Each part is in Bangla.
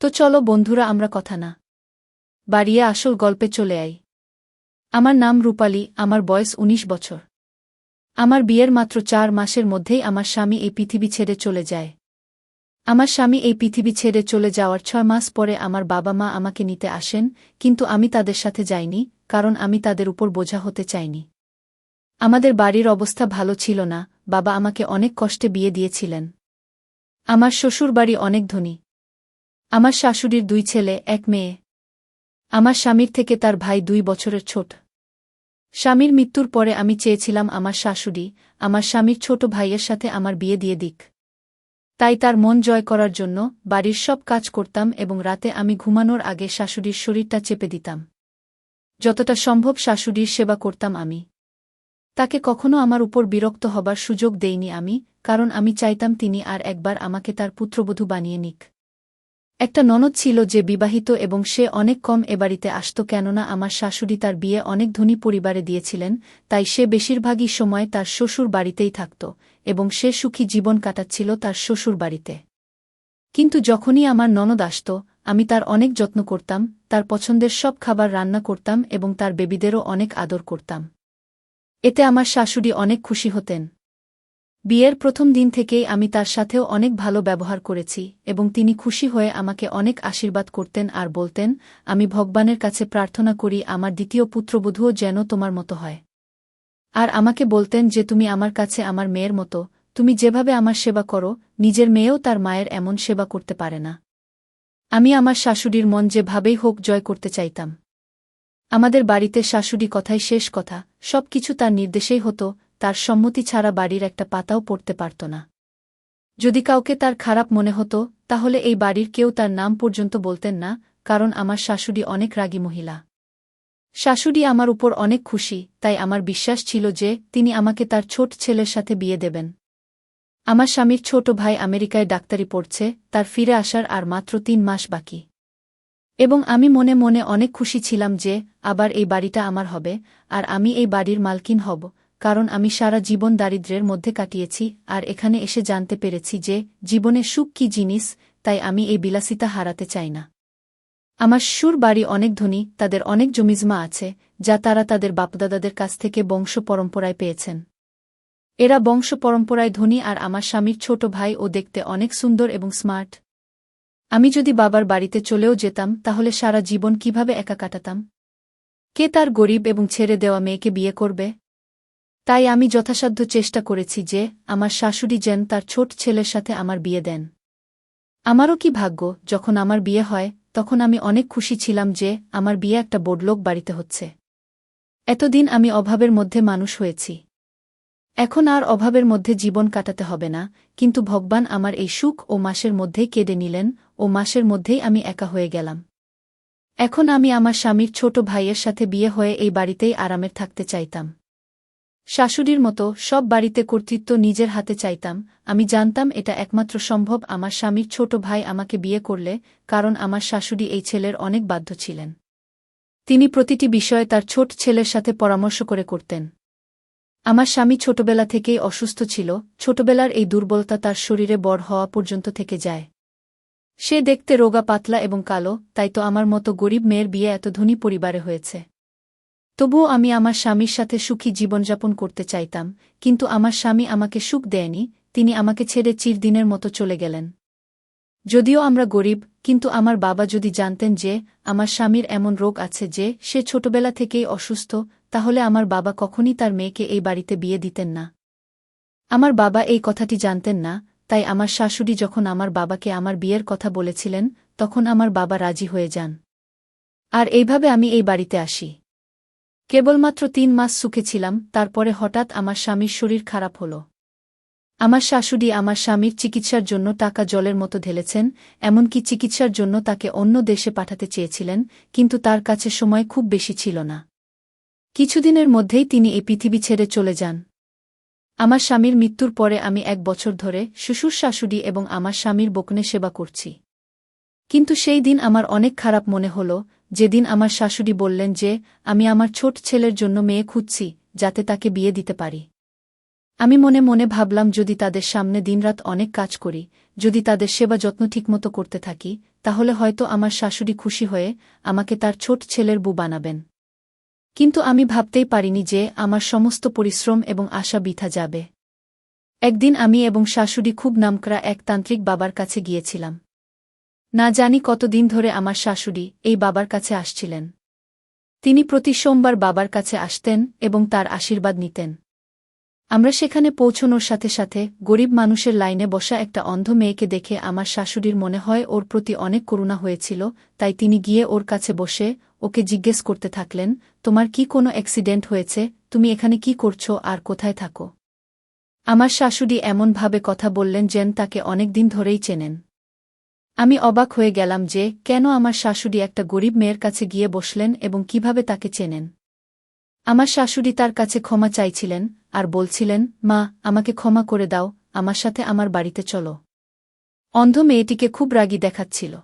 তো চলো বন্ধুরা, আমরা কথা না। বাড়িয়ে আসল গল্পে চলে আই। আমার নাম রূপালী, আমার বয়স ১৯ বছর। আমার বিয়ের মাত্র চার মাসের মধ্যেই আমার স্বামী এই পৃথিবী ছেড়ে চলে যায়। আমার স্বামী এই পৃথিবী ছেড়ে চলে যাওয়ার ছয় মাস পরে আমার বাবা মা আমাকে নিতে আসেন, কিন্তু আমি তাদের সাথে যাইনি, কারণ আমি তাদের উপর বোঝা হতে চাইনি। আমাদের বাড়ির অবস্থা ভালো ছিল না, বাবা আমাকে অনেক কষ্টে বিয়ে দিয়েছিলেন। আমার শ্বশুর বাড়ি অনেক ধনী। আমার শাশুড়ির দুই ছেলে, এক মেয়ে। আমার স্বামীর থেকে তার ভাই দুই বছরের ছোট। স্বামীর মৃত্যুর পরে আমি চেয়েছিলাম আমার শাশুড়ি, আমার স্বামীর ছোট ভাইয়ের সাথে আমার বিয়ে দিয়ে দিক। তাই তার মন জয় করার জন্য বাড়ির সব কাজ করতাম এবং রাতে আমি ঘুমানোর আগে শাশুড়ির শরীরটা চেপে দিতাম। যতটা সম্ভব শাশুড়ির সেবা করতাম আমি। তাকে কখনো আমার উপর বিরক্ত হবার সুযোগ দেইনি আমি, কারণ আমি চাইতাম তিনি আর একবার আমাকে তার পুত্রবধূ বানিয়ে নিক। একটা ননদ ছিল যে বিবাহিত এবং সে অনেক কম এ বাড়িতে আসত কেননা আমার শাশুড়ি তার বিয়ে অনেক ধনী পরিবারে দিয়েছিলেন, তাই সে বেশিরভাগই সময় তার শ্বশুর বাড়িতেই থাকত এবং সে সুখী জীবন কাটাচ্ছিল তার শ্বশুর বাড়িতে। কিন্তু যখনই আমার ননদ আসত, আমি তার অনেক যত্ন করতাম, তার পছন্দের সব খাবার রান্না করতাম এবং তার বেবিদেরও অনেক আদর করতাম। এতে আমার শাশুড়ি অনেক খুশি হতেন। বিয়ের প্রথম দিন থেকেই আমি তার সাথেও অনেক ভালো ব্যবহার করেছি এবং তিনি খুশি হয়ে আমাকে অনেক আশীর্বাদ করতেন আর বলতেন, আমি ভগবানের কাছে প্রার্থনা করি আমার দ্বিতীয় পুত্রবধূও যেন তোমার মতো হয়। আর আমাকে বলতেন যে তুমি আমার কাছে আমার মেয়ের মতো, তুমি যেভাবে আমার সেবা করো, নিজের মেয়েও তার মায়ের এমন সেবা করতে পারে না। আমি আমার শাশুড়ির মন যেভাবেই হোক জয় করতে চাইতাম। আমাদের বাড়িতে শাশুড়ি কথাই শেষ কথা সব কিছু তার নির্দেশেই হতো তার সম্মতি ছাড়া বাড়ির একটা পাতাও পড়তে পারত না। যদি কাউকে তার খারাপ মনে হতো, তাহলে এই বাড়ির কেউ তার নাম পর্যন্ত বলতেন না, কারণ আমার শাশুড়ি অনেক রাগী মহিলা। শাশুড়ি আমার উপর অনেক খুশি, তাই আমার বিশ্বাস ছিল যে তিনি আমাকে তার ছোট ছেলের সাথে বিয়ে দেবেন। আমার স্বামীর ছোট ভাই আমেরিকায় ডাক্তারি পড়ছে, তার ফিরে আসার আর মাত্র তিন মাস বাকি। এবং আমি মনে মনে অনেক খুশি ছিলাম যে, আবার এই বাড়িটা আমার হবে, আর আমি এই বাড়ির মালকিন হব কারণ আমি সারা জীবন দারিদ্র্যের মধ্যে কাটিয়েছি, আর এখানে এসে জানতে পেরেছি যে জীবনে সুখ কি জিনিস, তাই আমি এই বিলাসিতা হারাতে চাই না। আমার সুর বাড়ি অনেক ধনী, তাদের অনেক জমিজমা আছে, যা তারা তাদের বাপদাদাদের কাছ থেকে বংশ পরম্পরায় পেয়েছেন। এরা বংশ পরম্পরায় ধনী, আর আমার স্বামীর ছোট ভাই ও দেখতে অনেক সুন্দর এবং স্মার্ট। আমি যদি বাবার বাড়িতে চলেও যেতাম, তাহলে সারা জীবন কীভাবে একা কাটাতাম? কে তার গরিব এবং ছেড়ে দেওয়া মেয়েকে বিয়ে করবে? তাই আমি যথাসাধ্য চেষ্টা করেছি যে, আমার শাশুড়ি যেন তার ছোট ছেলের সাথে আমার বিয়ে দেন। আমারও কি ভাগ্য, যখন আমার বিয়ে হয়, তখন আমি অনেক খুশি ছিলাম যে, আমার বিয়ে একটা বোডলোক বাড়িতে হচ্ছে। এতদিন আমি অভাবের মধ্যে মানুষ হয়েছি। এখন আর অভাবের মধ্যে জীবন কাটাতে হবে না, কিন্তু ভগবান আমার এই সুখ ও মাসের মধ্যেই কেড়ে নিলেন, ও মাসের মধ্যেই আমি একা হয়ে গেলাম। এখন আমি আমার স্বামীর ছোট ভাইয়ের সাথে বিয়ে হয়ে এই বাড়িতেই আরামের থাকতে চাইতাম। শাশুড়ির মতো সব বাড়িতে কর্তৃত্ব নিজের হাতে চাইতাম, আমি জানতাম এটা একমাত্র সম্ভব আমার স্বামীর ছোট ভাই আমাকে বিয়ে করলে, কারণ আমার শাশুড়ি এই ছেলের অনেক বাধ্য ছিলেন। তিনি প্রতিটি বিষয়ে তার ছোট ছেলের সাথে পরামর্শ করে করতেন। আমার স্বামী ছোটবেলা থেকেই অসুস্থ ছিল, ছোটবেলার এই দুর্বলতা তার শরীরে বড় হওয়া পর্যন্ত থেকে যায়। সে দেখতে রোগা, পাতলা এবং কালো, তাই তো আমার মতো গরিব মেয়ের বিয়ে এত ধনী পরিবারে হয়েছে। তবুও আমি আমার স্বামীর সাথে সুখী জীবনযাপন করতে চাইতাম, কিন্তু আমার স্বামী আমাকে সুখ দেয়নি, তিনি আমাকে ছেড়ে চিরদিনের মতো চলে গেলেন। যদিও আমরা গরিব, কিন্তু আমার বাবা যদি জানতেন যে আমার স্বামীর এমন রোগ আছে যে সে ছোটবেলা থেকেই অসুস্থ, তাহলে আমার বাবা কখনই তার মেয়েকে এই বাড়িতে বিয়ে দিতেন না। আমার বাবা এই কথাটি জানতেন না, তাই আমার শাশুড়ি যখন আমার বাবাকে আমার বিয়ের কথা বলেছিলেন, তখন আমার বাবা রাজি হয়ে যান। আর এইভাবে আমি এই বাড়িতে আসি। কেবলমাত্র তিন মাস সুখে ছিলাম, তারপরে হঠাৎ আমার স্বামীর শরীর খারাপ হল। আমার শাশুড়ি আমার স্বামীর চিকিৎসার জন্য টাকা জলের মতো ঢেলেছেন, এমনকি চিকিৎসার জন্য তাকে অন্য দেশে পাঠাতে চেয়েছিলেন, কিন্তু তার কাছে সময় খুব বেশি ছিল না। কিছুদিনের মধ্যেই তিনি এই পৃথিবী ছেড়ে চলে যান। আমার স্বামীর মৃত্যুর পরে আমি এক বছর ধরে শ্বশুর শাশুড়ি এবং আমার স্বামীর বকনে সেবা করছি। কিন্তু সেই দিন আমার অনেক খারাপ মনে হল যেদিন আমার শাশুড়ি বললেন যে, আমি আমার ছোট ছেলের জন্য মেয়ে খুঁজছি, যাতে তাকে বিয়ে দিতে পারি। আমি মনে মনে ভাবলাম, যদি তাদের সামনে দিনরাত অনেক কাজ করি, যদি তাদের সেবা যত্ন ঠিকমতো করতে থাকি, তাহলে হয়তো আমার শাশুড়ি খুশি হয়ে আমাকে তার ছোট ছেলের বু বানাবেন। কিন্তু আমি ভাবতেই পারিনি যে, আমার সমস্ত পরিশ্রম এবং আশা বিথা যাবে। একদিন আমি এবং শাশুড়ি খুব নামকরা এক তান্ত্রিক বাবার কাছে গিয়েছিলাম। না জানি কতদিন ধরে আমার শাশুড়ি এই বাবার কাছে আসছিলেন। তিনি প্রতি সোমবার বাবার কাছে আসতেন এবং তার আশীর্বাদ নিতেন। আমরা সেখানে পৌঁছনোর সাথে সাথে গরিব মানুষের লাইনে বসা একটা অন্ধ মেয়েকে দেখে আমার শাশুড়ির মনে হয় ওর প্রতি অনেক করুণা হয়েছিল, তাই তিনি গিয়ে ওর কাছে বসে ওকে জিজ্ঞেস করতে থাকলেন, তোমার কি কোনো অ্যাক্সিডেন্ট হয়েছে? তুমি এখানে কি করছ আর কোথায় থাকো? আমার শাশুড়ি এমনভাবে কথা বললেন যেন তাকে অনেক দিন ধরেই চেনেন। আমি অবাক হয়ে গেলাম যে কেন আমার শাশুড়ি একটা গরিব মেয়ের কাছে গিয়ে বসলেন এবং কীভাবে তাকে চেনেন। আমার শাশুড়ি তার কাছে ক্ষমা চাইছিলেন আর বলছিলেন, মা, আমাকে ক্ষমা করে দাও, আমার সাথে আমার বাড়িতে চলো অন্ধ মেয়েটিকে খুব রাগী দেখাচ্ছিল।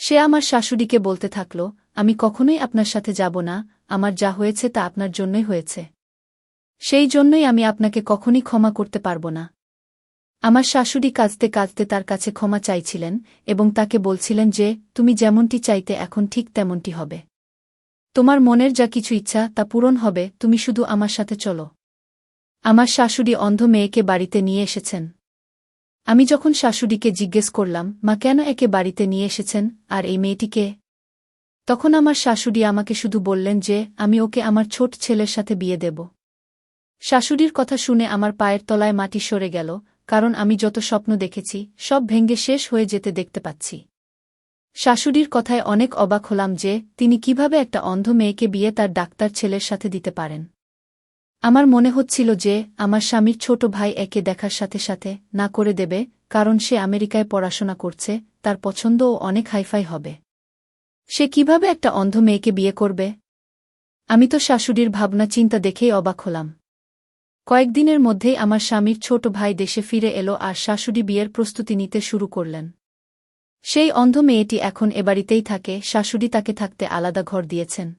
সে আমার শাশুড়িকে বলতে থাকল, আমি কখনোই আপনার সাথে যাব না, আমার যা হয়েছে তা আপনার জন্যই হয়েছে। সেই জন্যই আমি আপনাকে কখনই ক্ষমা করতে পারব না। আমার শাশুড়ি কাঁদতে কাঁদতে তার কাছে ক্ষমা চাইছিলেন এবং তাকে বলছিলেন যে, তুমি যেমনটি চাইতে এখন ঠিক তেমনটি হবে। তোমার মনের যা কিছু ইচ্ছা তা পূরণ হবে, তুমি শুধু আমার সাথে চলো। আমার শাশুড়ি অন্ধ মেয়েকে বাড়িতে নিয়ে এসেছেন। আমি যখন শাশুড়িকে জিজ্ঞেস করলাম, মা কেন একে বাড়িতে নিয়ে এসেছেন, আর এই মেয়েটিকে তখন আমার শাশুড়ি আমাকে শুধু বললেন যে, আমি ওকে আমার ছোট ছেলের সাথে বিয়ে দেব। শাশুড়ির কথা শুনে আমার পায়ের তলায় মাটি সরে গেল কারণ আমি যত স্বপ্ন দেখেছি, সব ভেঙ্গে শেষ হয়ে যেতে দেখতে পাচ্ছি। শাশুড়ির কথায় অনেক অবাক হলাম যে, তিনি কীভাবে একটা অন্ধ মেয়েকে বিয়ে তার ডাক্তার ছেলের সাথে দিতে পারেন। আমার মনে হচ্ছিল যে, আমার স্বামীর ছোট ভাই একে দেখার সাথে সাথে না করে দেবে, কারণ সে আমেরিকায় পড়াশোনা করছে, তার পছন্দও অনেক হাইফাই হবে। সে কীভাবে একটা অন্ধ মেয়েকে বিয়ে করবে? আমি তো শাশুড়ির ভাবনা চিন্তা দেখেই অবাক হলাম। কয়েকদিনের মধ্যেই আমার স্বামীর ছোট ভাই দেশে ফিরে এলো আর শাশুড়ি বিয়ের প্রস্তুতি নিতে শুরু করলেন। সেই অন্ধ মেয়েটি এখন এবাড়িতেই থাকে, শাশুড়ি তাকে থাকতে আলাদা ঘর দিয়েছেন।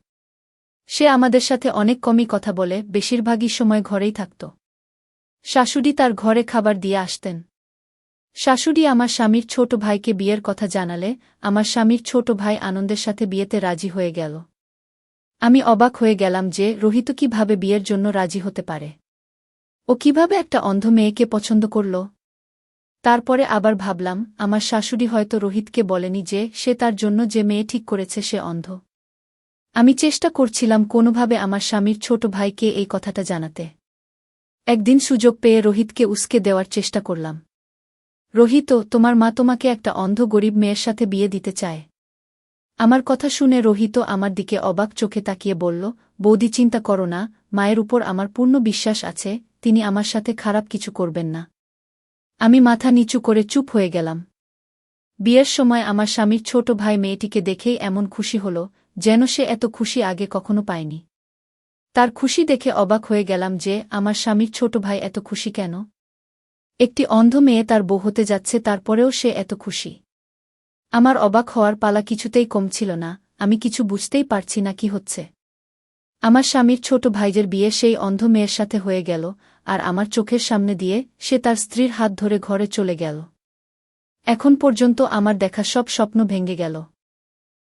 সে আমাদের সাথে অনেক কমই কথা বলে, বেশিরভাগই সময় ঘরেই থাকত। শাশুড়ি তার ঘরে খাবার দিয়ে আসতেন। শাশুড়ি আমার স্বামীর ছোট ভাইকে বিয়ের কথা জানালে, আমার স্বামীর ছোট ভাই আনন্দের সাথে বিয়েতে রাজি হয়ে গেল। আমি অবাক হয়ে গেলাম যে, রোহিত কীভাবে বিয়ের জন্য রাজি হতে পারে। ও কীভাবে একটা অন্ধ মেয়েকে পছন্দ করল? তারপরে আবার ভাবলাম, আমার শাশুড়ি হয়তো রোহিতকে বলেনি যে সে তার জন্য যে মেয়ে ঠিক করেছে সে অন্ধ। আমি চেষ্টা করছিলাম কোনোভাবে আমার স্বামীর ছোট ভাইকে এই কথাটা জানাতে। একদিন সুযোগ পেয়ে রোহিতকে উস্কে দেওয়ার চেষ্টা করলাম। রোহিত, তোমার মা তোমাকে একটা অন্ধ গরিব মেয়ের সাথে বিয়ে দিতে চায়। আমার কথা শুনে রোহিত আমার দিকে অবাক চোখে তাকিয়ে বলল, বৌদি চিন্তা করো না, মায়ের উপর আমার পূর্ণ বিশ্বাস আছে তিনি আমার সাথে খারাপ কিছু করবেন না। আমি মাথা নিচু করে চুপ হয়ে গেলাম। বিয়ের সময় আমার স্বামীর ছোট ভাই মেয়েটিকে দেখেই এমন খুশি হল, যেন সে এত খুশি আগে কখনো পায়নি। তার খুশি দেখে অবাক হয়ে গেলাম যে, আমার স্বামীর ছোট ভাই এত খুশি কেন? একটি অন্ধ মেয়ে তার বউ হতে যাচ্ছে, তারপরেও সে এত খুশি। আমার অবাক হওয়ার পালা কিছুতেই কমছিল না, আমি কিছু বুঝতেই পারছি না কি হচ্ছে। আমার স্বামীর ছোট ভাইজের বিয়ে সেই অন্ধ মেয়ের সাথে হয়ে গেল আর আমার চোখের সামনে দিয়ে সে তার স্ত্রীর হাত ধরে ঘরে চলে গেল। এখন পর্যন্ত আমার দেখা সব স্বপ্ন ভেঙে গেল।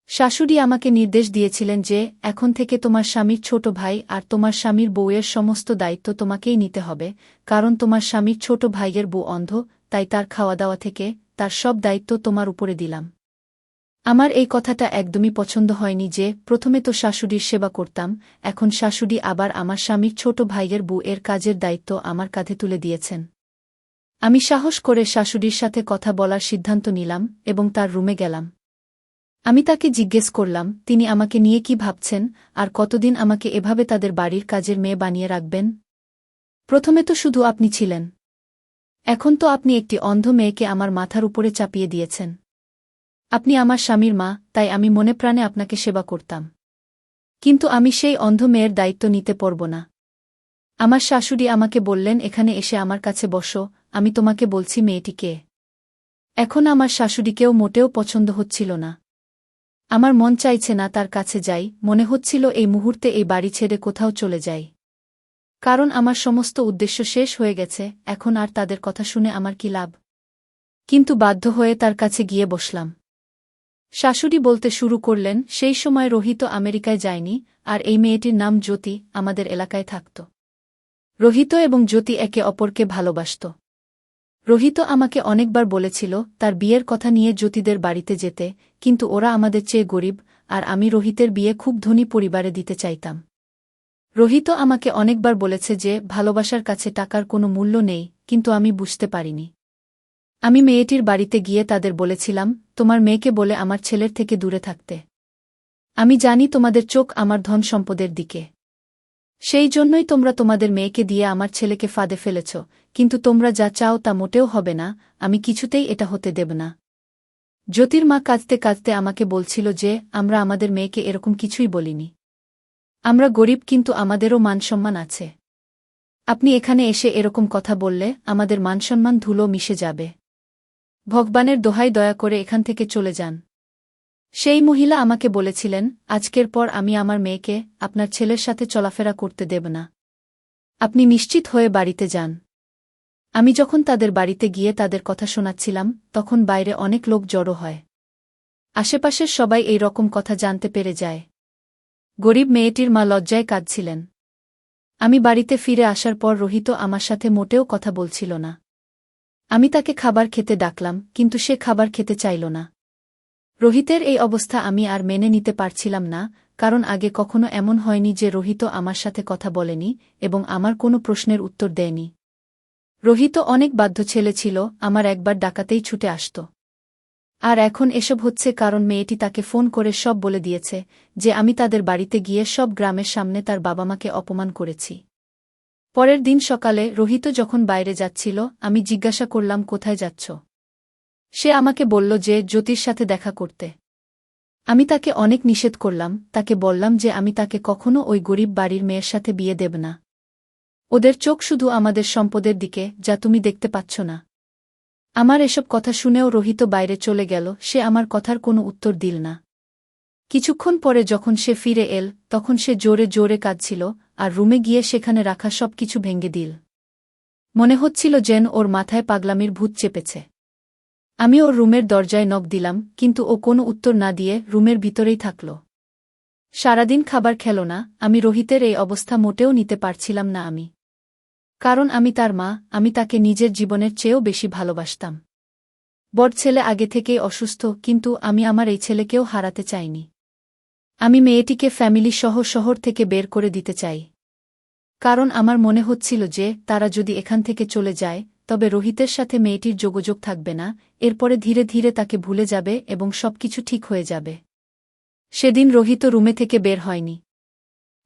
শাশুড়ি আমাকে নির্দেশ দিয়েছিলেন যে, এখন থেকে তোমার স্বামীর ছোট ভাই আর তোমার স্বামীর বউয়ের সমস্ত দায়িত্ব তোমাকেই নিতে হবে, কারণ তোমার স্বামীর ছোট ভাইয়ের বউ অন্ধ, তাই তার খাওয়া দাওয়া থেকে তার সব দায়িত্ব তোমার উপরে দিলাম। আমার এই কথাটা একদমই পছন্দ হয়নি যে, প্রথমে তো শাশুড়ির সেবা করতাম, এখন শাশুড়ি আবার আমার স্বামীর ছোট ভাইয়ের বউ এর কাজের দায়িত্ব আমার কাঁধে তুলে দিয়েছেন। আমি সাহস করে শাশুড়ির সাথে কথা বলার সিদ্ধান্ত নিলাম এবং তার রুমে গেলাম। আমি তাকে জিজ্ঞেস করলাম, তিনি আমাকে নিয়ে কি ভাবছেন? আর কতদিন আমাকে এভাবে তাদের বাড়ির কাজের মেয়ে বানিয়ে রাখবেন? প্রথমে তো শুধু আপনি ছিলেন। এখন তো আপনি একটি অন্ধ মেয়েকে আমার মাথার উপরে চাপিয়ে দিয়েছেন। আপনি আমার স্বামীর মা, তাই আমি মনে প্রাণে আপনাকে সেবা করতাম। কিন্তু আমি সেই অন্ধ মেয়ের দায়িত্ব নিতে পারব না। আমার শাশুড়ি আমাকে বললেন, এখানে এসে আমার কাছে বসো, আমি তোমাকে বলছি মেয়েটিকে এখন আমার শাশুড়িকেও মোটেও পছন্দ হচ্ছিল না। আমার মন চাইছে না তার কাছে যাই, মনে হচ্ছিল এই মুহূর্তে এই বাড়ি ছেড়ে কোথাও চলে যাই। কারণ আমার সমস্ত উদ্দেশ্য শেষ হয়ে গেছে, এখন আর তাদের কথা শুনে আমার কি লাভ? কিন্তু বাধ্য হয়ে তার কাছে গিয়ে বসলাম। শাশুড়ি বলতে শুরু করলেন, সেই সময় রোহিত আমেরিকায় যায়নি, আর এই মেয়েটির নাম জ্যোতি, আমাদের এলাকায় থাকত। রোহিত এবং জ্যোতি একে অপরকে ভালোবাসত। রোহিত আমাকে অনেকবার বলেছিল, তার বিয়ের কথা নিয়ে জ্যোতিদের বাড়িতে যেতে, কিন্তু ওরা আমাদের চেয়ে গরিব, আর আমি রোহিতের বিয়ে খুব ধনী পরিবারে দিতে চাইতাম। রোহিত আমাকে অনেকবার বলেছে যে, ভালোবাসার কাছে টাকার কোনো মূল্য নেই, কিন্তু আমি বুঝতে পারিনি। আমি মেয়েটির বাড়িতে গিয়ে তাদের বলেছিলাম, তোমার মেয়েকে বলে আমার ছেলের থেকে দূরে থাকতে। আমি জানি তোমাদের চোখ আমার ধন সম্পদের দিকে। সেই জন্যই তোমরা তোমাদের মেয়েকে দিয়ে আমার ছেলেকে ফাঁদে ফেলেছ, কিন্তু তোমরা যা চাও তা মোটেও হবে না, আমি কিছুতেই এটা হতে দেব না। জ্যোতির্মা কাঁদতে কাঁদতে আমাকে বলছিল যে, আমরা আমাদের মেয়েকে এরকম কিছুই বলিনি। আমরা গরিব, কিন্তু আমাদেরও মানসম্মান আছে। আপনি এখানে এসে এরকম কথা বললে, আমাদের মানসম্মান ধুলো মিশে যাবে। ভগবানের দোহাই দয়া করে এখান থেকে চলে যান। সেই মহিলা আমাকে বলেছিলেন, আজকের পর আমি আমার মেয়েকে আপনার ছেলের সাথে চলাফেরা করতে দেব না। আপনি নিশ্চিত হয়ে বাড়িতে যান। আমি যখন তাদের বাড়িতে গিয়ে তাদের কথা শোনাচ্ছিলাম, তখন বাইরে অনেক লোক জড়ো হয়। আশেপাশের সবাই এই রকম কথা জানতে পেরে যায়। গরিব মেয়েটির মা লজ্জায় কাঁদছিলেন। আমি বাড়িতে ফিরে আসার পর রোহিত আমার সাথে মোটেও কথা বলছিল না। আমি তাকে খাবার খেতে ডাকলাম, কিন্তু সে খাবার খেতে চাইল না। রোহিতের এই অবস্থা আমি আর মেনে নিতে পারছিলাম না, কারণ আগে কখনো এমন হয়নি যে রোহিত আমার সাথে কথা বলেনি এবং আমার কোনো প্রশ্নের উত্তর দেয়নি। রোহিত অনেক বাধ্য ছেলে ছিল, আমার একবার ডাকাতেই ছুটে আসত। আর এখন এসব হচ্ছে কারণ মেয়েটি তাকে ফোন করে সব বলে দিয়েছে যে আমি তাদের বাড়িতে গিয়ে সব গ্রামের সামনে তার বাবা মাকে অপমান করেছি। পরের দিন সকালে রোহিত যখন বাইরে যাচ্ছিল, আমি জিজ্ঞাসা করলাম, কোথায় যাচ্ছ? সে আমাকে বলল যে, জ্যোতির সাথে দেখা করতে। আমি তাকে অনেক নিষেধ করলাম, তাকে বললাম যে, আমি তাকে কখনো ওই গরিব বাড়ির মেয়ের সাথে বিয়ে দেব না। ওদের চোখ শুধু আমাদের সম্পদের দিকে, যা তুমি দেখতে পাচ্ছ না। আমার এসব কথা শুনেও রোহিত বাইরে চলে গেল, সে আমার কথার কোনো উত্তর দিল না। কিছুক্ষণ পরে যখন সে ফিরে এল, তখন সে জোরে জোরে কাঁদছিল, আর রুমে গিয়ে সেখানে রাখা সব কিছু ভেঙে দিল। মনে হচ্ছিল যেন ওর মাথায় পাগলামির ভূত চেপেছে। আমি ওর রুমের দরজায় নখ দিলাম, কিন্তু ও কোনো উত্তর না দিয়ে রুমের ভিতরেই থাকল। সারাদিন খাবার খেল না, আমি রোহিতের এই অবস্থা মোটেও নিতে পারছিলাম না আমি। কারণ আমি তার মা, আমি তাকে নিজের জীবনের চেয়েও বেশি ভালোবাসতাম। বড় ছেলে আগে থেকেই অসুস্থ, কিন্তু আমি আমার এই ছেলেকেও হারাতে চাইনি। আমি মেয়েটিকে ফ্যামিলি সহ শহর থেকে বের করে দিতে চাই। কারণ আমার মনে হচ্ছিল যে, তারা যদি এখান থেকে চলে যায়, তবে রোহিতের সাথে মেয়েটির যোগাযোগ থাকবে না, এরপরে ধীরে ধীরে তাকে ভুলে যাবে এবং সবকিছু ঠিক হয়ে যাবে। সেদিন রোহিত রুমে থেকে বের হয়নি।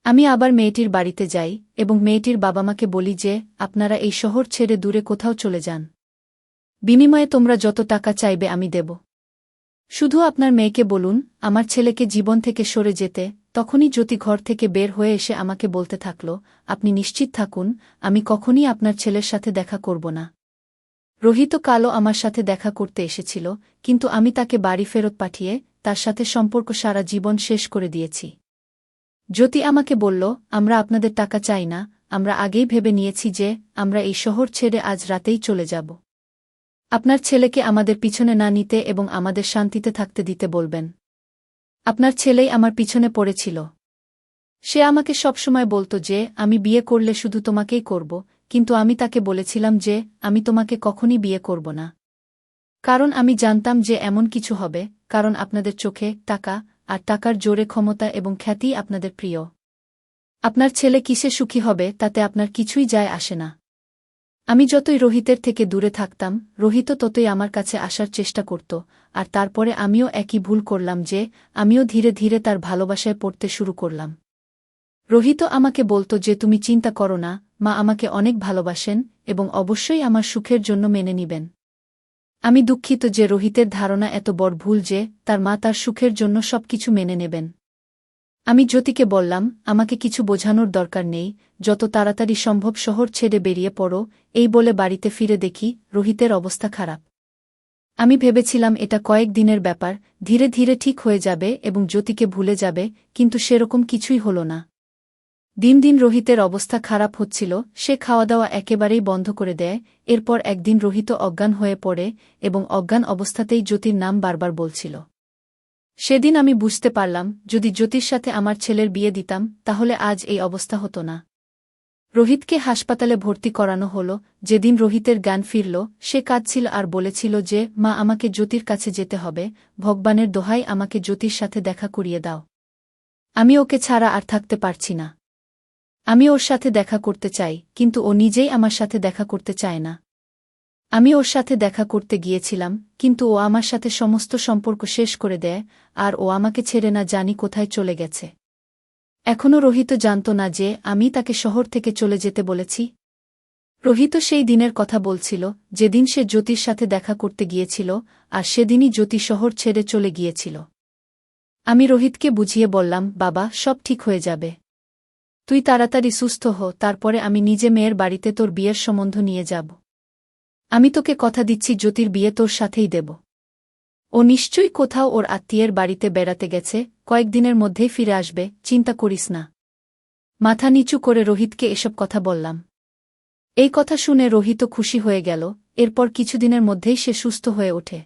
আমি আবার মেয়েটির বাড়িতে যাই এবং মেয়েটির বাবা মাকে বলি যে, আপনারা এই শহর ছেড়ে দূরে কোথাও চলে যান। বিনিময়ে তোমরা যত টাকা চাইবে আমি দেব। শুধু আপনার মেয়েকে বলুন, আমার ছেলেকে জীবন থেকে সরে যেতে, তখনই জ্যোতি ঘর থেকে বের হয়ে এসে আমাকে বলতে থাকল, আপনি নিশ্চিত থাকুন, আমি কখনই আপনার ছেলের সাথে দেখা করব না। রোহিত কালো আমার সাথে দেখা করতে এসেছিল, কিন্তু আমি তাকে বাড়ি ফেরত পাঠিয়ে, তার সাথে সম্পর্ক সারা জীবন শেষ করে দিয়েছি। জ্যোতি আমাকে বলল, আমরা আপনাদের টাকা চাই না, আমরা আগেই ভেবে নিয়েছি যে, আমরা এই শহর ছেড়ে আজ রাতেই চলে যাব। আপনার ছেলেকে আমাদের পিছনে না নিতে এবং আমাদের শান্তিতে থাকতে দিতে বলবেন। আপনার ছেলেই আমার পিছনে পড়েছিল। সে আমাকে সবসময় বলতো যে, আমি বিয়ে করলে শুধু তোমাকেই করব, কিন্তু আমি তাকে বলেছিলাম যে, আমি তোমাকে কখনই বিয়ে করব না। কারণ আমি জানতাম যে এমন কিছু হবে, কারণ আপনাদের চোখে টাকা আর টাকার জোরে ক্ষমতা এবং খ্যাতি আপনাদের প্রিয়। আপনার ছেলে কিসে সুখী হবে, তাতে আপনার কিছুই যায় আসে না। আমি যতই রোহিতের থেকে দূরে থাকতাম রোহিত ততই আমার কাছে আসার চেষ্টা করত, আর তারপরে আমিও একই ভুল করলাম যে, আমিও ধীরে ধীরে তার ভালোবাসায় পড়তে শুরু করলাম। রোহিত আমাকে বলতো যে, তুমি চিন্তা করো না, মা আমাকে অনেক ভালোবাসেন এবং অবশ্যই আমার সুখের জন্য মেনে নিবেন। আমি দুঃখিত যে রোহিতের ধারণা এত বড় ভুল যে, তার মা তার সুখের জন্য সবকিছু মেনে নেবেন। আমি জ্যোতিকে বললাম, আমাকে কিছু বোঝানোর দরকার নেই, যত তাড়াতাড়ি সম্ভব শহর ছেড়ে বেরিয়ে পড়ো, এই বলে বাড়িতে ফিরে দেখি রোহিতের অবস্থা খারাপ। আমি ভেবেছিলাম এটা কয়েক দিনের ব্যাপার, ধীরে ধীরে ঠিক হয়ে যাবে এবং জ্যোতিকে ভুলে যাবে, কিন্তু সেরকম কিছুই হল না। দিন দিন রোহিতের অবস্থা খারাপ হচ্ছিল, সে খাওয়া দাওয়া একেবারেই বন্ধ করে দেয়, এরপর একদিন রোহিত অজ্ঞান হয়ে পড়ে এবং অজ্ঞান অবস্থাতেই জ্যোতির নাম বারবার বলছিল। সেদিন আমি বুঝতে পারলাম, যদি জ্যোতির সাথে আমার ছেলের বিয়ে দিতাম, তাহলে আজ এই অবস্থা হতো না। রোহিতকে হাসপাতালে ভর্তি করানো হল, যেদিন রোহিতের জ্ঞান ফিরল, সে কাঁদছিল আর বলেছিল যে, মা, আমাকে জ্যোতির কাছে যেতে হবে, ভগবানের দোহাই আমাকে জ্যোতির সাথে দেখা করিয়ে দাও। আমি ওকে ছাড়া আর থাকতে পারছি না। আমি ওর সাথে দেখা করতে চাই, কিন্তু ও নিজেই আমার সাথে দেখা করতে চায় না। আমি ওর সাথে দেখা করতে গিয়েছিলাম, কিন্তু ও আমার সাথে সমস্ত সম্পর্ক শেষ করে দেয়, আর ও আমাকে ছেড়ে না জানি কোথায় চলে গেছে। এখনও রোহিত জানত না যে আমি তাকে শহর থেকে চলে যেতে বলেছি। রোহিত সেই দিনের কথা বলছিল, যেদিন সে জ্যোতির সাথে দেখা করতে গিয়েছিল, আর সেদিনই জ্যোতি শহর ছেড়ে চলে গিয়েছিল। আমি রোহিতকে বুঝিয়ে বললাম, বাবা, সব ঠিক হয়ে যাবে। তুই তাড়াতাড়ি সুস্থ হ, তারপরে আমি নিজে মেয়ের বাড়িতে তোর বিয়ের সম্বন্ধ নিয়ে যাব। আমি তোকে কথা দিচ্ছি জ্যোতির বিয়ে তোর সাথেই দেব। ও নিশ্চয়ই কোথাও ওর আত্মীয়ের বাড়িতে বেড়াতে গেছে, কয়েকদিনের মধ্যেই ফিরে আসবে, চিন্তা করিস না। মাথা নিচু করে রোহিতকে এসব কথা বললাম। এই কথা শুনে রোহিত খুশি হয়ে গেল, এরপর কিছুদিনের মধ্যেই সে সুস্থ হয়ে ওঠে।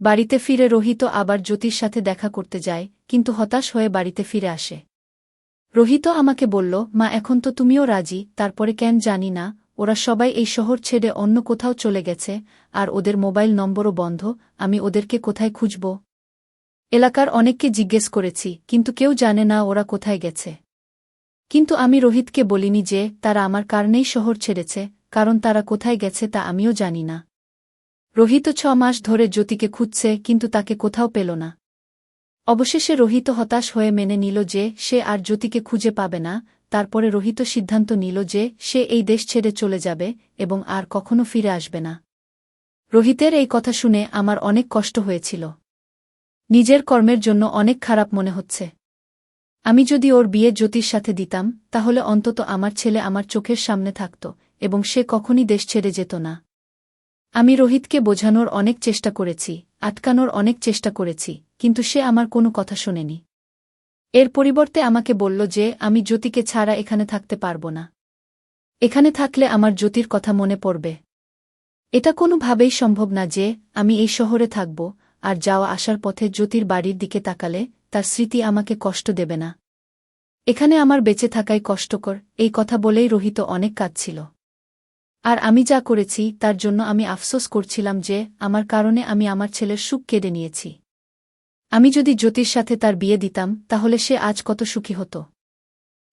বাড়িতে ফিরে রোহিত আবার জ্যোতির সাথে দেখা করতে যায়, কিন্তু হতাশ হয়ে বাড়িতে ফিরে আসে। রোহিত আমাকে বলল, মা, এখন তো তুমিও রাজি, তারপরে কেন জানি না ওরা সবাই এই শহর ছেড়ে অন্য কোথাও চলে গেছে, আর ওদের মোবাইল নম্বরও বন্ধ, আমি ওদেরকে কোথায় খুঁজব? এলাকার অনেককে জিজ্ঞেস করেছি, কিন্তু কেউ জানে না ওরা কোথায় গেছে। কিন্তু আমি রোহিতকে বলিনি যে, তারা আমার কারণেই শহর ছেড়েছে, কারণ তারা কোথায় গেছে তা আমিও জানি না। রোহিত ছ মাস ধরে জ্যোতিকে খুঁজছে, কিন্তু তাকে কোথাও পেল না। অবশেষে রোহিত হতাশ হয়ে মেনে নিল যে, সে আর জ্যোতিকে খুঁজে পাবে না তারপরে রোহিত সিদ্ধান্ত নিল যে সে এই দেশ ছেড়ে চলে যাবে এবং আর কখনো ফিরে আসবে না। রোহিতের এই কথা শুনে আমার অনেক কষ্ট হয়েছিল। নিজের কর্মের জন্য অনেক খারাপ মনে হচ্ছে। আমি যদি ওর বিয়ে জ্যোতির সাথে দিতাম, তাহলে অন্তত আমার ছেলে আমার চোখের সামনে থাকত এবং সে কখনই দেশ ছেড়ে যেত না। আমি রোহিতকে বোঝানোর অনেক চেষ্টা করেছি, আটকানোর অনেক চেষ্টা করেছি, কিন্তু সে আমার কোনো কথা শোনেনি। এর পরিবর্তে আমাকে বলল যে, আমি জ্যোতিকে ছাড়া এখানে থাকতে পারব না। এখানে থাকলে আমার জ্যোতির কথা মনে পড়বে। এটা কোনোভাবেই সম্ভব না যে, আমি এই শহরে থাকব, আর যাওয়া আসার পথে জ্যোতির বাড়ির দিকে তাকালে, তার স্মৃতি আমাকে কষ্ট দেবে না। এখানে আমার বেঁচে থাকাই কষ্টকর, এই কথা বলেই রোহিত অনেক কাঁদছিল। আর আমি যা করেছি, তার জন্য আমি আফসোস করছিলাম যে, আমার কারণে আমি আমার ছেলের সুখ কেড়ে নিয়েছি। আমি যদি জ্যোতির সাথে তার বিয়ে দিতাম, তাহলে সে আজ কত সুখী হতো।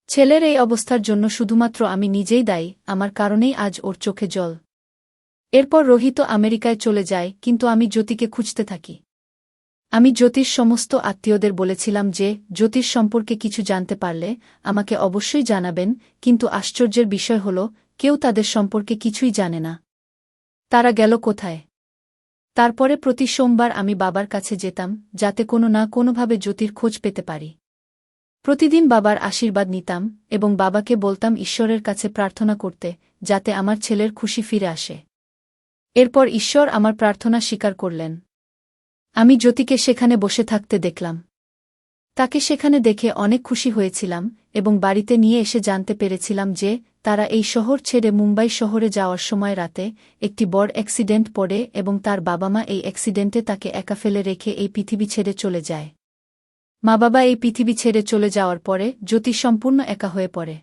ছেলের এই অবস্থার জন্য শুধুমাত্র আমি নিজেই দায়ী, আমার কারণেই আজ ওর চোখে জল। এরপর রোহিত আমেরিকায় চলে যায়, কিন্তু আমি জ্যোতিকে খুঁজতে থাকি। আমি জ্যোতির সমস্ত আত্মীয়দের বলেছিলাম যে, জ্যোতির সম্পর্কে কিছু জানতে পারলে আমাকে অবশ্যই জানাবেন, কিন্তু আশ্চর্যের বিষয় হল, কেউ তাদের সম্পর্কে কিছুই জানে না। তারা গেল কোথায়? তারপরে প্রতি সোমবার আমি বাবার কাছে যেতাম, যাতে কোনো না কোনোভাবে জ্যোতির খোঁজ পেতে পারি। প্রতিদিন বাবার আশীর্বাদ নিতাম এবং বাবাকে বলতাম, ঈশ্বরের কাছে প্রার্থনা করতে, যাতে আমার ছেলের খুশি ফিরে আসে। এরপর ঈশ্বর আমার প্রার্থনা স্বীকার করলেন। আমি জ্যোতিকে সেখানে বসে থাকতে দেখলাম। তাকে সেখানে দেখে অনেক খুশি হয়েছিলাম এবং বাড়িতে নিয়ে এসে জানতে পেরেছিলাম যে তারা এই শহর ছেড়ে মুম্বাই শহরে যাওয়ার সময় রাতে একটি বড় অ্যাক্সিডেন্ট পড়ে এবং তার বাবা মা এই অ্যাক্সিডেন্টে তাকে একা ফেলে রেখে এই পৃথিবী ছেড়ে চলে যায়। মা বাবা এই পৃথিবী ছেড়ে চলে যাওয়ার পরে জ্যোতি সম্পূর্ণ একা হয়ে পড়ে।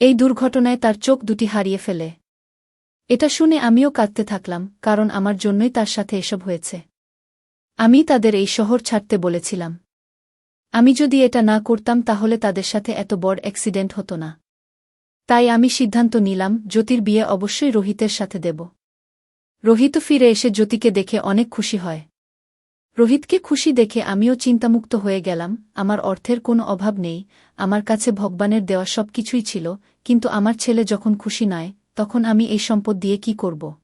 এই দুর্ঘটনায় তার চোখ দুটি হারিয়ে ফেলে। এটা শুনে আমিও কাঁদতে থাকলাম, কারণ আমার জন্যই তার সাথে এসব হয়েছে। আমি তাদের এই শহর ছাড়তে বলেছিলাম। আমি যদি এটা না করতাম তাহলে তাদের সাথে এত বড় অ্যাক্সিডেন্ট হতো না। তাই আমি সিদ্ধান্ত নিলাম, জ্যোতির বিয়ে অবশ্যই রোহিতের সাথে দেব। রোহিত ফিরে এসে জ্যোতিকে দেখে অনেক খুশি হয়। রোহিতকে খুশি দেখে আমিও চিন্তামুক্ত হয়ে গেলাম, আমার অর্থের কোনো অভাব নেই, আমার কাছে ভগবানের দেওয়া সব কিছুই ছিল, কিন্তু আমার ছেলে যখন খুশি নয়, তখন আমি এই সম্পদ দিয়ে কি করব?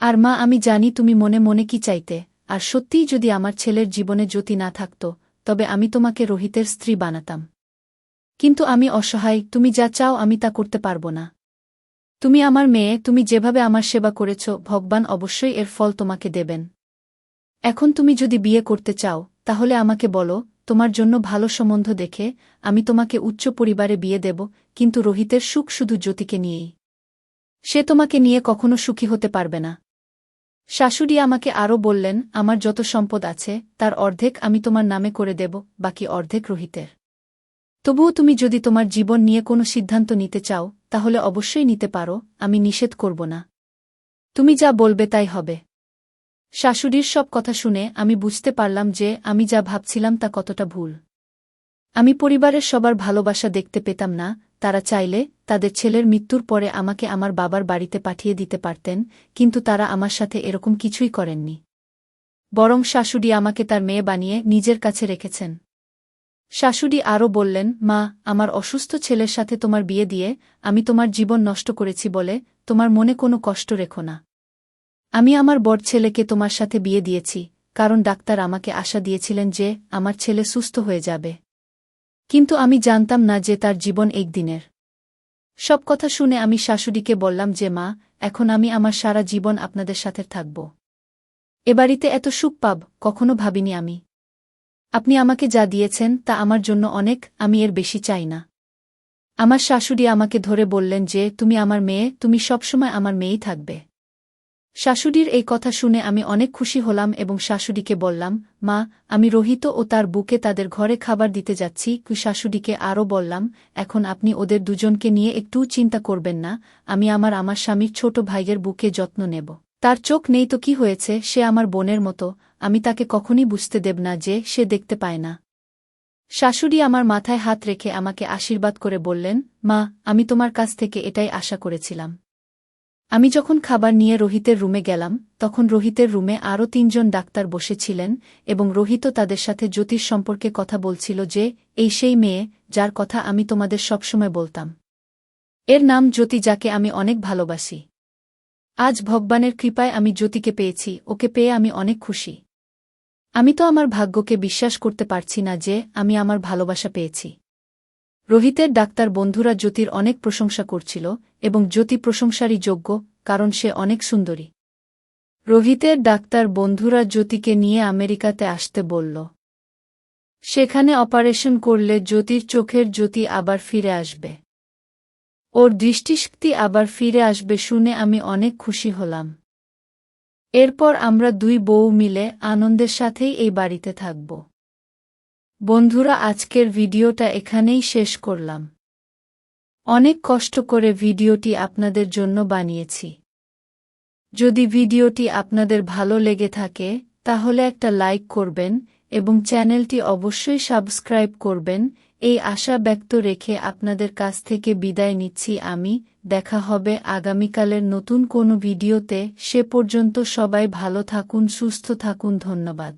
আর মা, আমি জানি তুমি মনে মনে কি চাইতে, আর সত্যিই যদি আমার ছেলের জীবনে জ্যোতি না থাকত, তবে আমি তোমাকে রোহিতের স্ত্রী বানাতাম। কিন্তু আমি অসহায়, তুমি যা চাও আমি তা করতে পারব না। তুমি আমার মেয়ে, তুমি যেভাবে আমার সেবা করেছ, ভগবান অবশ্যই এর ফল তোমাকে দেবেন। এখন তুমি যদি বিয়ে করতে চাও, তাহলে আমাকে বলো, তোমার জন্য ভালো সম্বন্ধ দেখে, আমি তোমাকে উচ্চ পরিবারে বিয়ে দেব, কিন্তু রোহিতের সুখ শুধু জ্যোতিকে নিয়েই। সে তোমাকে নিয়ে কখনো সুখী হতে পারবে না। শাশুড়ি আমাকে আরও বললেন, আমার যত সম্পদ আছে, তার অর্ধেক আমি তোমার নামে করে দেব, বাকি অর্ধেক রোহিতের। তবুও তুমি যদি তোমার জীবন নিয়ে কোনো সিদ্ধান্ত নিতে চাও, তাহলে অবশ্যই নিতে পারো, আমি নিষেধ করব না। তুমি যা বলবে তাই হবে। শাশুড়ির সব কথা শুনে আমি বুঝতে পারলাম যে আমি যা ভাবছিলাম তা কতটা ভুল। আমি পরিবারের সবার ভালোবাসা দেখতে পেতাম না, তারা চাইলে তাদের ছেলের মৃত্যুর পরে আমাকে আমার বাবার বাড়িতে পাঠিয়ে দিতে পারতেন, কিন্তু তারা আমার সাথে এরকম কিছুই করেননি। বরং শাশুড়ি আমাকে তার মেয়ে বানিয়ে নিজের কাছে রেখেছেন। শাশুড়ি আরও বললেন, মা, আমার অসুস্থ ছেলের সাথে তোমার বিয়ে দিয়ে আমি তোমার জীবন নষ্ট করেছি বলে তোমার মনে কোনো কষ্ট রেখো না। আমি আমার বড় ছেলেকে তোমার সাথে বিয়ে দিয়েছি, কারণ ডাক্তার আমাকে আশা দিয়েছিলেন যে আমার ছেলে সুস্থ হয়ে যাবে। কিন্তু আমি জানতাম না যে তার জীবন একদিনের। সব কথা শুনে আমি শাশুড়িকে বললাম যে, মা, এখন আমি আমার সারা জীবন আপনাদের সাথে থাকব। এ বাড়িতে এত সুখ পাব, কখনো ভাবিনি আমি। আপনি আমাকে যা দিয়েছেন তা আমার জন্য অনেক, আমি এর বেশি চাই না। আমার শাশুড়ি আমাকে ধরে বললেন যে, তুমি আমার মেয়ে, তুমি সবসময় আমার মেয়েই থাকবে। শাশুড়ির এই কথা শুনে আমি অনেক খুশি হলাম এবং শাশুড়িকে বললাম, মা, আমি রোহিত ও তার বুকে তাদের ঘরে খাবার দিতে যাচ্ছি। কু শাশুড়িকে আরও বললাম, এখন আপনি ওদের দুজনকে নিয়ে একটুও চিন্তা করবেন না, আমি আমার আমার স্বামীর ছোট ভাইয়ের বুকে যত্ন নেব। তার চোখ নেই তো কি হয়েছে, সে আমার বোনের মতো আমি তাকে কখনই বুঝতে দেব না যে সে দেখতে পায় না। শাশুড়ি আমার মাথায় হাত রেখে আমাকে আশীর্বাদ করে বললেন, মা, আমি তোমার কাছ থেকে এটাই আশা করেছিলাম। আমি যখন খাবার নিয়ে রোহিতের রুমে গেলাম, তখন রোহিতের রুমে আরও তিনজন ডাক্তার বসেছিলেন এবং রোহিত তাদের সাথে জ্যোতিষ সম্পর্কে কথা বলছিল যে, এই সেই মেয়ে, যার কথা আমি তোমাদের সবসময় বলতাম। এর নাম জ্যোতি যাকে আমি অনেক ভালোবাসি। আজ ভগবানের কৃপায় আমি জ্যোতিকে পেয়েছি, ওকে পেয়ে আমি অনেক খুশি। আমি তো আমার ভাগ্যকে বিশ্বাস করতে পারছি না যে আমি আমার ভালোবাসা পেয়েছি। রোহিতের ডাক্তার বন্ধুরা জ্যোতির অনেক প্রশংসা করছিল এবং জ্যোতি প্রশংসারই যোগ্য, কারণ সে অনেক সুন্দরী। রোহিতের ডাক্তার বন্ধুরা জ্যোতিকে নিয়ে আমেরিকাতে আসতে বলল। সেখানে অপারেশন করলে জ্যোতির চোখের জ্যোতি আবার ফিরে আসবে। ওর দৃষ্টিশক্তি আবার ফিরে আসবে শুনে আমি অনেক খুশি হলাম। এরপর আমরা দুই বউ মিলে আনন্দের সাথেই এই বাড়িতে থাকব। বন্ধুরা, আজকের ভিডিওটা এখানেই শেষ করলাম। অনেক কষ্ট করে ভিডিওটি আপনাদের জন্য বানিয়েছি। যদি ভিডিওটি আপনাদের ভালো লেগে থাকে, তাহলে একটা লাইক করবেন এবং চ্যানেলটি অবশ্যই সাবস্ক্রাইব করবেন এই আশা ব্যক্ত রেখে আপনাদের কাছ থেকে বিদায় নিচ্ছি আমি, দেখা হবে আগামীকালের নতুন কোনো ভিডিওতে, সে পর্যন্ত সবাই ভালো থাকুন, সুস্থ থাকুন, ধন্যবাদ।